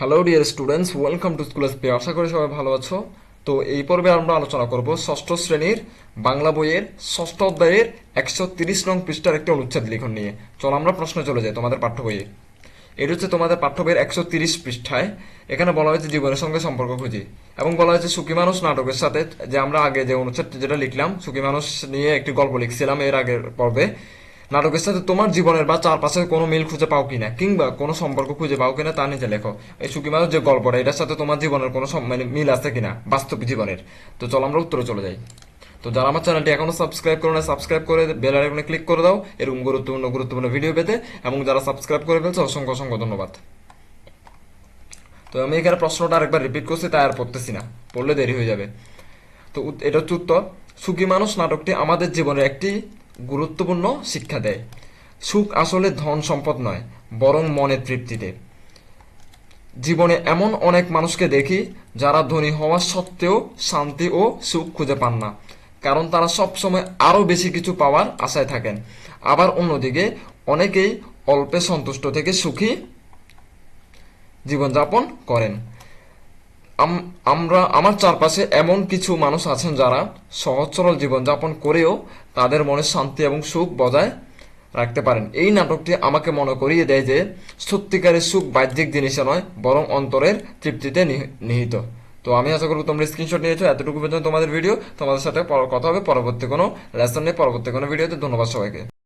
Hello dear students welcome to school SP আশা করি সবাই ভালো আছো। তো এই পর্বে আমরা আলোচনা করব ষষ্ঠ শ্রেণির বাংলা বইয়ের ষষ্ঠ অধ্যায়ের একশো তিরিশ নং পৃষ্ঠার একটি অনুচ্ছেদ লিখন নিয়ে। চলো আমরা প্রশ্নে চলে যাই তোমাদের পাঠ্য বইয়ে। এটা হচ্ছে তোমাদের পাঠ্য বইয়ের একশো তিরিশ পৃষ্ঠায়। এখানে বলা হয়েছে জীবনের সঙ্গে সম্পর্ক খুঁজি। এবং বলা হয়েছে সুখী মানুষ নাটকের সাথে যে আমরা আগে যে অনুচ্ছেদ যেটা লিখলাম, সুখী মানুষ নিয়ে একটি গল্প লিখছিলাম এর আগের পর্বে। নাটকের সাথে তোমার জীবনের বা চারপাশের কোনো মিল খুঁজে পাও কিনা, কিংবা কোনো সম্পর্ক খুঁজে পাও কিনা তা নিচে লেখো। এই মানুষ যে গল্পটা, এটার সাথে তোমার জীবনের কোনো মানে মিল আছে কিনা বাস্তব জীবনের। তো চলো আমরা উত্তরে চলে যাই। তো যারা আমার চ্যানেলটি এখনও সাবস্ক্রাইব করো না সাবস্ক্রাইব করে বেল আইকনে ক্লিক করে দাও। এরকম গুরুত্বপূর্ণ গুরুত্বপূর্ণ ভিডিও পেতে এবং যারা সাবস্ক্রাইব করে ফেলছে, অসংখ্য অসংখ্য ধন্যবাদ। তো আমি এখানে প্রশ্নটা আরেকবার রিপিট করছি, তাই আর পড়তেছি না। পড়লে দেরি হয়ে যাবে। তো এটা হচ্ছে উত্তর। সুখী মানুষ নাটকটি আমাদের জীবনের একটি গুরুত্বপূর্ণ শিক্ষা দেয়। সুখ আসলে ধন সম্পদ নয়, বরং মনের তৃপ্তিতে জীবনে এমন অনেক মানুষকে দেখি, যারা ধনী হওয়া সত্ত্বেও শান্তি ও সুখ খুঁজে পান না, কারণ তারা সবসময় আরও বেশি কিছু পাওয়ার আশায় থাকেন। আবার অন্যদিকে, অনেকেই অল্পে সন্তুষ্ট থেকে সুখী জীবনযাপন করেন। আমরা, আমার চারপাশে এমন কিছু মানুষ আছেন যারা সহজ সরল জীবনযাপন করেও তাদের মনে শান্তি এবং সুখ বজায় রাখতে পারেন। এই নাটকটি আমাকে মনে করিয়ে দেয় যে, সত্যিকারের সুখ বাহ্যিক জিনিসে নয়, বরং অন্তরের তৃপ্তিতে নিহি- নিহিত। তো আমি আশা করব তোমরা স্ক্রিনশট নিয়েছো, এতটুকু পর্যন্ত তোমাদের ভিডিও তোমাদের সাথে কথা হবে। পরবর্তী কোনো লেসন নিয়ে, পরবর্তী কোনো ভিডিওতে ধন্যবাদ সবাইকে।